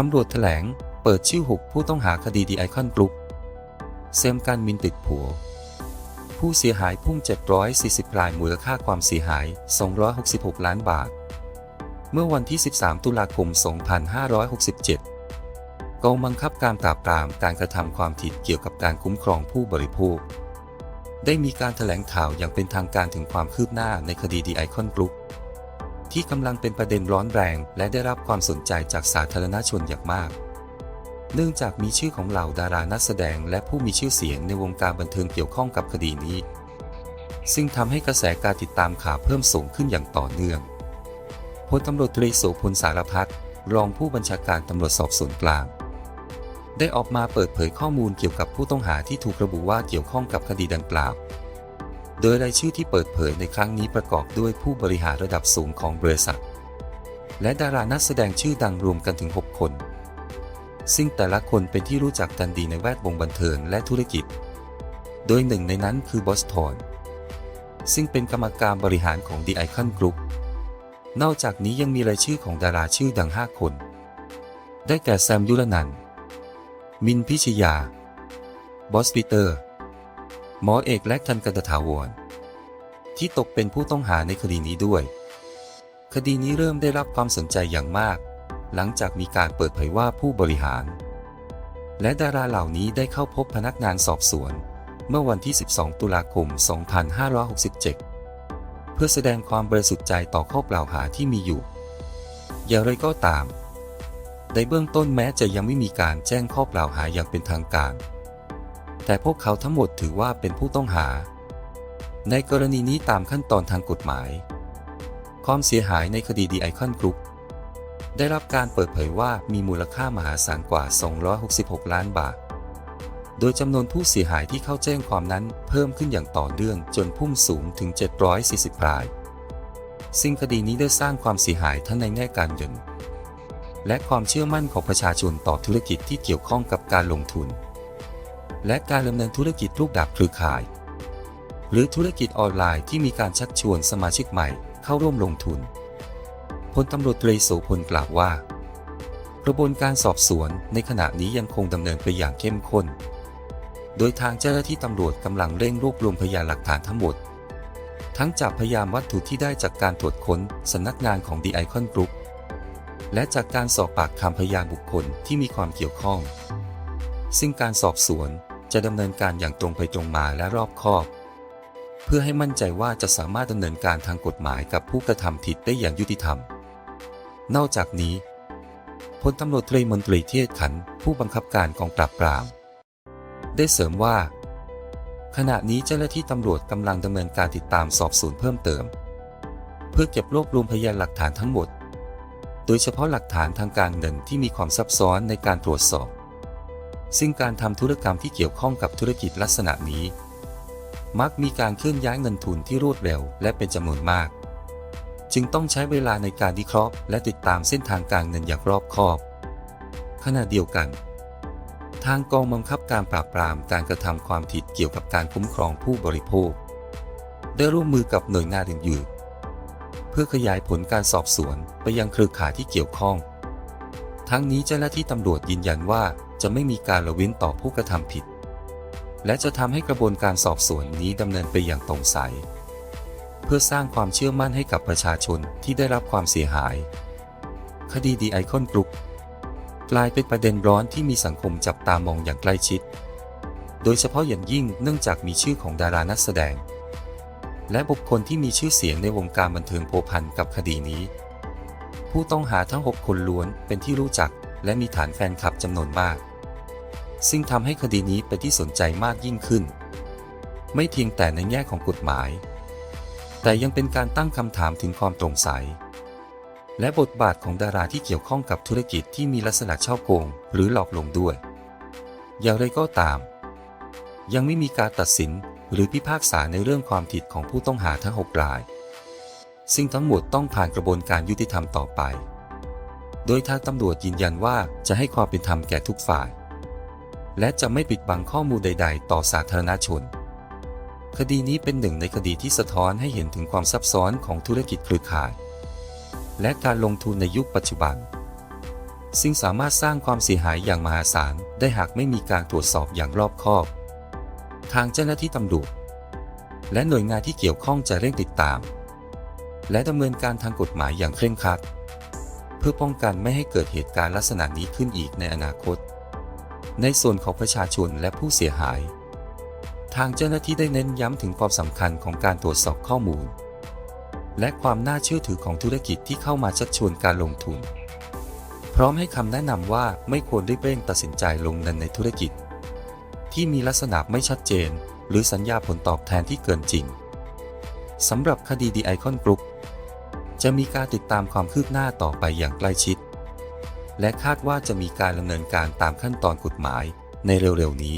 ตำรวจแถลง เปิดชื่อ 6 ผู้ต้องหาคดีดีไอคอนกรุ๊ปเซมการมินติดผัว ผู้เสียหายพุ่ง 740รายมูลค่าความเสียหาย 266 ล้านบาท เมื่อวันที่ 13 ตุลาคม 2567 กองบังคับการปราบปรามการกระทำความผิดเกี่ยวกับการคุ้มครองผู้บริโภค ได้มีการแถลงข่าวอย่างเป็นทางการถึงความคืบหน้าในคดีดีไอคอนกรุ๊ป ที่กำลังเป็นประเด็นร้อนแรง และได้รับความสนใจจากสาธารณชนอย่างมาก เนื่องจากมีชื่อของเหล่าดารานักแสดงและผู้มีชื่อเสียงในวงการบันเทิงเกี่ยวข้องกับคดีนี้ ซึ่งทำให้กระแสการติดตามข่าวเพิ่มสูงขึ้นอย่างต่อเนื่องพลตำรวจตรีโสพลสารพัดรองผู้บัญชาการตำรวจสอบสวนกลาง ได้ออกมาเปิดเผยข้อมูลเกี่ยวกับผู้ต้องหาที่ถูกระบุว่าเกี่ยวข้องกับคดีดังกล่าว โดยรายชื่อที่เปิดเผยในครั้งนี้ประกอบด้วยผู้บริหารระดับสูงของบริษัท และดารานักแสดงชื่อดังรวมกันถึง 6 คน ซึ่งแต่ละคนเป็นที่รู้จักกันดีในแวดวงบันเทิงและธุรกิจ โดยหนึ่งในนั้นคือบอสทอนซึ่งเป็นกรรมการบริหารของ The Icon Group นอกจากนี้ยังมีรายชื่อของดาราชื่อดัง 5 คน ได้แก่แซมยุรนัน มินพิชยา บอสปีเตอร์ หมอเอกและทันกันตถาวร ที่ตกเป็นผู้ต้องหาในคดีนี้ด้วย คดีนี้เริ่มได้รับความสนใจอย่างมาก หลังจากมีการเปิดเผยว่าผู้บริหาร และดาราเหล่านี้ได้เข้าพบพนักงานสอบสวน เมื่อวันที่ 12 ตุลาคม 2567 เพื่อแสดงความบริสุทธิ์ใจต่อข้อกล่าวหาที่มีอยู่ อย่างไรก็ตามในเบื้องต้นแม้จะยังไม่มีการแจ้งข้อกล่าวหาอย่างเป็นทางการ แต่พวกเขาทั้งหมดถือว่าเป็นผู้ต้องหา ในกรณีนี้ตามขั้นตอนทางกฎหมาย ความเสียหายในคดีดีไอคอนกรุ๊ปได้รับการเปิดเผยว่ามีมูลค่ามหาศาลกว่า 266 ล้านบาท โดยจำนวนผู้เสียหายที่เข้าแจ้งความนั้นเพิ่มขึ้นอย่างต่อเนื่องจนพุ่งสูงถึง 740 ราย ซึ่งคดีนี้ได้สร้างความเสียหายทั้งในแง่การเงินและความเชื่อมั่นของประชาชนต่อธุรกิจที่เกี่ยวข้องกับการลงทุน และการดำเนินธุรกิจรูปแบบเครือข่าย หรือธุรกิจออนไลน์ที่มีการชักชวนสมาชิกใหม่เข้าร่วมลงทุนพลตำรวจตรีโสพลกล่าวว่า กระบวนการสอบสวนในขณะนี้ยังคงดำเนินไปอย่างเข้มข้น โดยทางเจ้าหน้าที่ตำรวจกำลังเร่งรวบรวมพยานหลักฐานทั้งหมด ทั้งจากพยานวัตถุที่ได้จากการตรวจค้นสำนักงานของ The Icon Group และจากการสอบปากคำพยานบุคคลที่มีความเกี่ยวข้อง ซึ่งการสอบสวน จะดำเนินการอย่างตรงไปตรงมาและรอบคอบ เพื่อให้มั่นใจว่าจะสามารถดำเนินการทางกฎหมายกับผู้กระทำผิดได้อย่างยุติธรรม นอกจากนี้พลตำรวจตรีมนตรีเทศขันผู้บังคับการกองปราบปราม ได้เสริมว่า ขณะนี้เจ้าหน้าที่ตำรวจกำลังดำเนินการติดตามสอบสวนเพิ่มเติม เพื่อเก็บรวบรวมพยานหลักฐานทั้งหมด โดยเฉพาะหลักฐานทางการเงินที่มีความซับซ้อนในการตรวจสอบ ซึ่งการทำธุรกรรมที่เกี่ยวข้องกับธุรกิจลักษณะนี้ มักมีการเคลื่อนย้ายเงินทุนที่รวดเร็วและเป็นจำนวนมาก จึงต้องใช้เวลาในการวิเคราะห์และติดตามเส้นทางการเงินอย่างรอบคอบ ขณะเดียวกัน ทางกองบังคับการปราบปรามการกระทำความผิดเกี่ยวกับการคุ้มครองผู้บริโภค ได้ร่วมมือกับหน่วยงานอื่นๆเพื่อขยายผลการสอบสวนไปยังเครือข่ายที่เกี่ยวข้อง ทั้งนี้เจ้าหน้าที่ตำรวจยืนยันว่าจะไม่มีการละเว้นต่อผู้กระทำผิด และจะทำให้กระบวนการสอบสวนนี้ดำเนินไปอย่างตรงใส เพื่อสร้างความเชื่อมั่นให้กับประชาชนที่ได้รับความเสียหาย คดีดีไอคอนกรุ๊ปกลายเป็นประเด็นร้อนที่มีสังคมจับตามองอย่างใกล้ชิด โดยเฉพาะอย่างยิ่งเนื่องจากมีชื่อของดารานักแสดง และบุคคลที่มีชื่อเสียงในวงการบันเทิงโพพันกับคดีนี้ ผู้ต้องหาทั้ง 6 คนล้วนเป็นที่รู้จัก และมีฐานแฟนคลับจำนวนมาก ซึ่งทำให้คดีนี้เป็นที่สนใจมากยิ่งขึ้น ไม่เพียงแต่ในแง่ของกฎหมาย แต่ยังเป็นการตั้งคำถามถึงความโปร่งใส และบทบาทของดาราที่เกี่ยวข้องกับธุรกิจที่มีลักษณะช่อโกง หรือหลอกลวงด้วย อย่างไรก็ตาม ยังไม่มีการตัดสินหรือพิพากษาในเรื่องความผิดของผู้ต้องหาทั้ง 6 ราย ซึ่งทั้งหมดต้องผ่านกระบวนการยุติธรรมต่อไป โดยทางตำรวจยืนยันว่าจะให้ความเป็นธรรมแก่ทุกฝ่าย และจะไม่ปิดบังข้อมูลใด ๆ ต่อสาธารณชน คดีนี้เป็นหนึ่งในคดีที่สะท้อนให้เห็นถึงความซับซ้อนของธุรกิจเครือข่าย และการลงทุนในยุคปัจจุบัน ซึ่งสามารถสร้างความเสียหายอย่างมหาศาลได้หากไม่มีการตรวจสอบอย่างรอบคอบ ทางเจ้าหน้าที่ตำรวจและหน่วยงานที่เกี่ยวข้องจะเร่งติดตาม และดำเนินการทางกฎหมายอย่างเคร่งครัด เพื่อป้องกันไม่ให้เกิดเหตุการณ์ลักษณะนี้ขึ้นอีกในอนาคต ในส่วนของประชาชนและผู้เสียหาย ทางเจ้าหน้าที่ได้เน้นย้ำถึงความสำคัญของการตรวจสอบข้อมูล และความน่าเชื่อถือของธุรกิจที่เข้ามาชักชวนการลงทุน พร้อมให้คำแนะนำว่าไม่ควรรีบเร่งตัดสินใจลงเงินในธุรกิจ ที่มีลักษณะไม่ชัดเจน หรือสัญญาผลตอบแทนที่เกินจริงสำหรับคดีดีไอคอนกรุ๊ป จะมีการติดตามความคืบหน้าต่อไปอย่างใกล้ชิด และคาดว่าจะมีการดำเนินการตามขั้นตอนกฎหมายในเร็วๆนี้